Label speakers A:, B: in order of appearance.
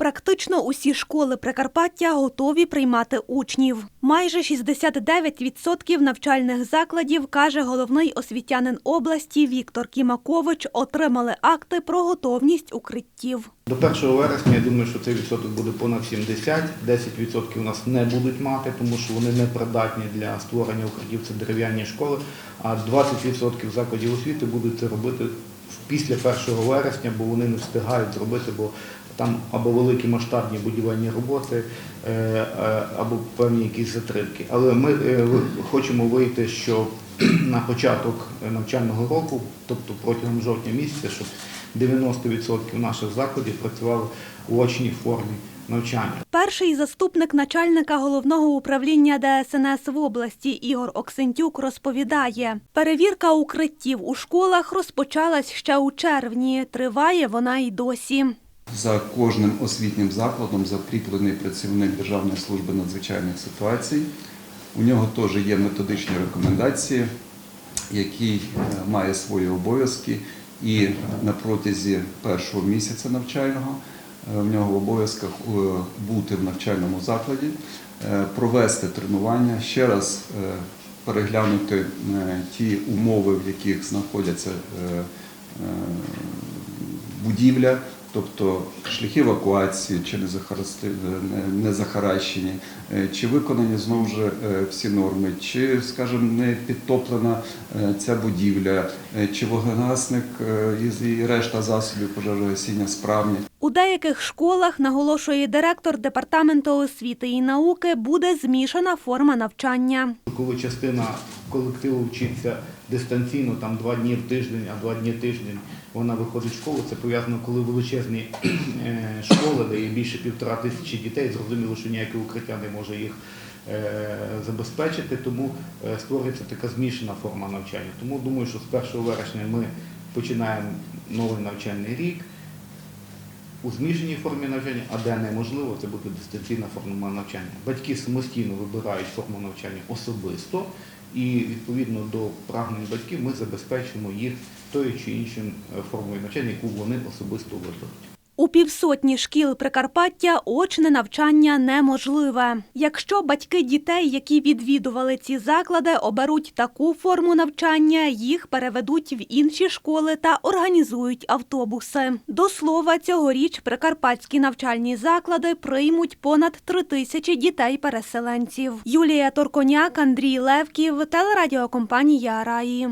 A: Практично усі школи Прикарпаття готові приймати учнів. Майже 69% навчальних закладів, каже головний освітянин області Віктор Кімакович, отримали акти про готовність укриттів.
B: До 1 вересня я думаю, що цей відсоток буде понад 70. 10% у нас не будуть мати, тому що вони не придатні для створення укриттів, це дерев'яні школи. А 20% закладів освіти будуть це робити після 1 вересня, бо вони не встигають зробити, бо там або великі масштабні будівельні роботи, е, е, або певні якісь затримки. Але ми е, хочемо вийти, що на початок навчального року, тобто протягом жовтня місяця, щоб 90% наших закладів працювали у очній формі навчання.
A: Перший заступник начальника головного управління ДСНС в області Ігор Оксентюк розповідає, перевірка укриттів у школах розпочалась ще у червні. Триває вона й досі.
C: За кожним освітнім закладом закріплений працівник Державної служби надзвичайних ситуацій. У нього теж є методичні рекомендації, який е, має свої обов'язки, і на протязі першого місяця навчального в нього в обов'язках е, бути в навчальному закладі, е, провести тренування, ще раз е, переглянути е, ті умови, в яких знаходяться е, е, будівля, тобто шляхи евакуації, чи не захарасти- не- не захаращені, е, чи виконані знову ж е, всі норми, чи, скажімо, не підтоплена е, ця будівля, чи вогнегасник і- і решта засобів пожежогасіння справні.
A: У деяких школах, наголошує директор департаменту освіти і науки, буде змішана форма навчання.
B: Коли частина колективу вчиться дистанційно, там два дні в тиждень, а два дні тиждень вона виходить в школу. Це пов'язано, коли величезні е, школи, де є більше півтора тисячі дітей, зрозуміло, що ніяке укриття не може їх е, забезпечити, тому е, створюється така змішана форма навчання. Тому думаю, що з 1 вересня ми починаємо новий навчальний рік. У змішаній формі навчання, а де неможливо, це буде дистанційна форма навчання. Батьки самостійно вибирають форму навчання особисто, і відповідно до прагнень батьків ми забезпечимо їх тою чи іншою е, формою навчання, яку вони особисто виберуть.
A: У півсотні шкіл Прикарпаття очне навчання неможливе. Якщо батьки дітей, які відвідували ці заклади, оберуть таку форму навчання, їх переведуть в інші школи та організують автобуси. До слова, цьогоріч прикарпатські навчальні заклади приймуть понад три тисячі дітей-переселенців. Юлія Торконяк, Андрій Левків, телерадіокомпанія Раї.